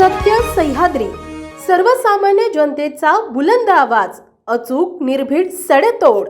सत्य सह्याद्री. सर्वसामान्य जनतेचा बुलंद आवाज अचूक निर्भीड सडेतोड.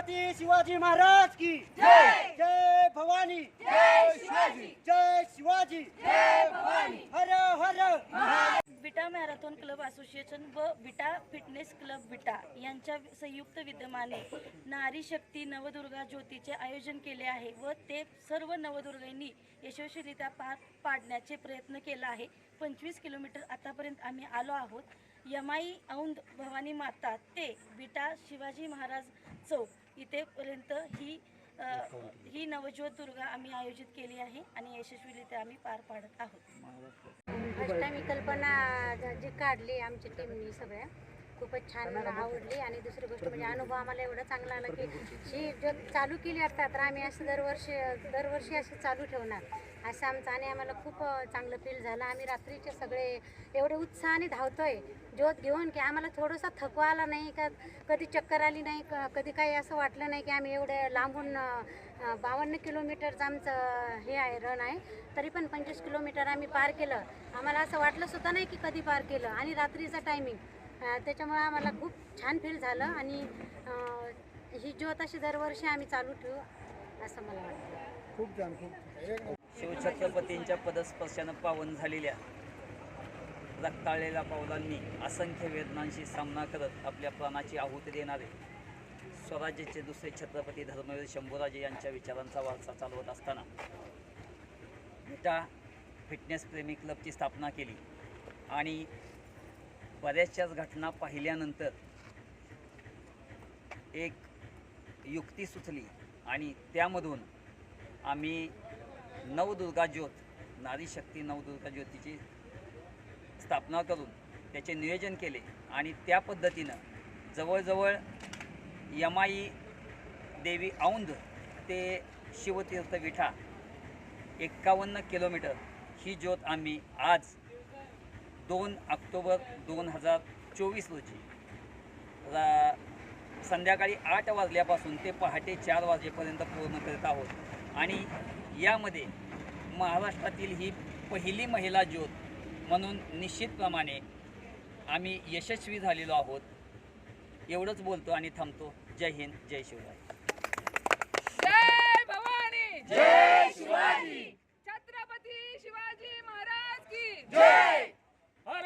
छत्रपती शिवाजी महाराज की. जय. जय भवानी. जय शिवाजी. जय शिवाजी. जय भवानी. हर हर. विटा मॅरेथॉन क्लब असोसिएशन व विटा फिटनेस क्लब विटा यांच्या संयुक्त विद्यमाने नारी शक्ती नवदुर्गा ज्योतीचे आयोजन केले आहे व ते सर्व नवदुर्गांनी यशस्वीरित्या पार पाडण्याचे प्रयत्न केला आहे. पंचवीस किलोमीटर आतापर्यंत आम्ही आलो आहोत. यमाई औंध भवानी माता ते बिटा शिवाजी महाराज चौक इथेपर्यंत ही ही नवज्योत दुर्गा आम्ही आयोजित केली आहे आणि यशस्वीरित्या आम्ही पार पाडत आहोत. फर्स्ट टाइम ही कल्पना जी काढली आमच्या टीमनी सगळ्या. खूपच छान मला आवडली आणि दुसरी गोष्ट म्हणजे अनुभव आम्हाला एवढा चांगला आला की ही जर चालू केली आता तर आम्ही असं दरवर्षी दरवर्षी अशी चालू ठेवणार. असं आमचं आणि आम्हाला खूप चांगलं फील झालं. आम्ही रात्रीचे सगळे एवढे उत्साहाने धावतोय ज्योत घेऊन की आम्हाला थोडासा थकवा आला नाही का कधी चक्कर आली नाही क- कधी काही असं वाटलं नाही की आम्ही एवढे लांबून बावन्न किलोमीटरचं आमचं हे आहे रन आहे. तरी पण पंचवीस किलोमीटर आम्ही पार केलं. आम्हाला असं वाटलं सुद्धा नाही की कधी पार केलं. आणि रात्रीचं टायमिंग त्याच्यामुळे आम्हाला खूप छान फील झालं आणि ही ज्योत अशी दरवर्षी आम्ही चालू ठेवू असं मला वाटतं. शिवछत्रपतींच्या पदस्पर्शानं पावन झालेल्या रक्ताळलेल्या पावलांनी असंख्य वेदनांशी सामना करत आपल्या प्राणाची आहुती देणारे स्वराज्याचे दुसरे छत्रपती धर्मवीर शंभूराजे यांच्या विचारांचा वारसा चालवत असताना विटा फिटनेस प्रेमी क्लबची स्थापना केली आणि बऱ्याचशाच घटना पाहिल्यानंतर एक युक्ती सुचली आणि त्यामधून आम्ही नवदुर्गा ज्योत नारी शक्ती नवदुर्गा ज्योतीची स्थापना करून त्याचे नियोजन केले आणि त्या पद्धतीनं जवळजवळ यमाई देवी औंध ते शिवतीर्थ विठा एक्कावन्न किलोमीटर ही ज्योत आम्ही आज दोन ऑक्टोबर दोन हजार चोवीस रोजी. रा संध्याकाळी आठ वाजल्यापासून ते पहाटे चार वाजेपर्यंत पूर्ण करत आहोत. आणि यामध्ये महाराष्ट्रातील ही पहिली महिला ज्योत म्हणून निश्चितप्रमाणे आम्ही यशस्वी झालेलो आहोत. एवढंच बोलतो आणि थांबतो. जय हिंद जय शिवराय. जय भवानी! जय शिवाजी छत्रपती शिवाजी महाराज की जय हर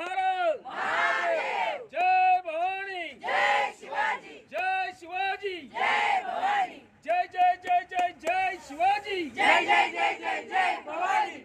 हर महादेव जय भवानी जय शिवाजी जय शिवाजी जय भवानी जय जय जय जय जय शिवाजी जय जय जय जय जय भवानी